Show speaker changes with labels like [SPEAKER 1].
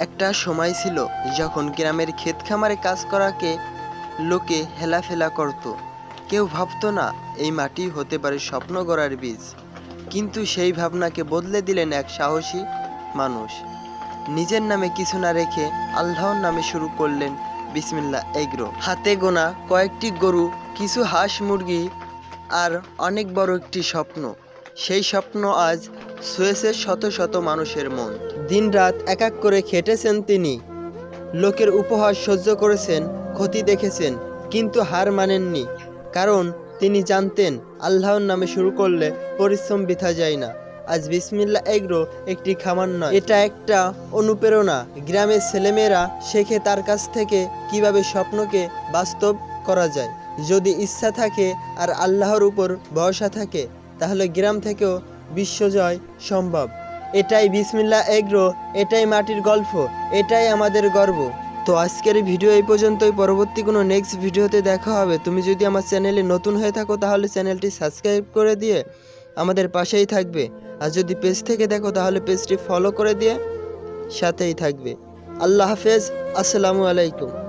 [SPEAKER 1] একটা সময় ছিল যখন গ্রামের ক্ষেত খামারে কাজ করাকে লোকে হেলাফেলা করত। কেউ ভাবতো না, এই মাটি হতে পারে স্বপ্ন গড়ার বীজ। কিন্তু সেই ভাবনাকে বদলে দিলেন এক সাহসী মানুষ। নিজের নামে কিছু না রেখে আল্লাহর নামে শুরু করলেন বিসমিল্লা এগ্রো। হাতে গোনা কয়েকটি গরু, কিছু হাঁস মুরগি আর অনেক বড় একটি স্বপ্ন। সেই স্বপ্ন আজ ছুঁয়েছে শত শত মানুষের মন। দিনরাত এক এক করে খেটেছেন তিনি। লোকের উপহার সহ্য করেছেন, ক্ষতি দেখেছেন, কিন্তু হার মানেননি। কারণ তিনি জানতেন, আল্লাহর নামে শুরু করলে পরিশ্রম বৃথা যায় না। আজ বিসমিল্লা এগ্রো একটি খামার নয়। এটা একটা অনুপ্রেরণা। গ্রামের ছেলেমেয়েরা শেখে তার কাছ থেকে কীভাবে স্বপ্নকে বাস্তব করা যায়। যদি ইচ্ছা থাকে আর আল্লাহর উপর ভরসা থাকে তাহলে গ্রাম থেকেও বিশ্বজয় সম্ভব। এটাই বিসমিল্লা এগ্রো, এটাই মাটির গল্প, এটাই আমাদের গর্ব। তো আজকের ভিডিও এই পর্যন্তই। পরবর্তী কোনো নেক্সট ভিডিওতে দেখা হবে। তুমি যদি আমার চ্যানেলে নতুন হয়ে থাকো, তাহলে চ্যানেলটি সাবস্ক্রাইব করে দিয়ে আমাদের পাশেই থাকবে। আর যদি পেজ থেকে দেখো, তাহলে পেজটি ফলো করে দিয়ে সাথেই থাকবে। আল্লাহ হাফেজ। আসসালামু আলাইকুম।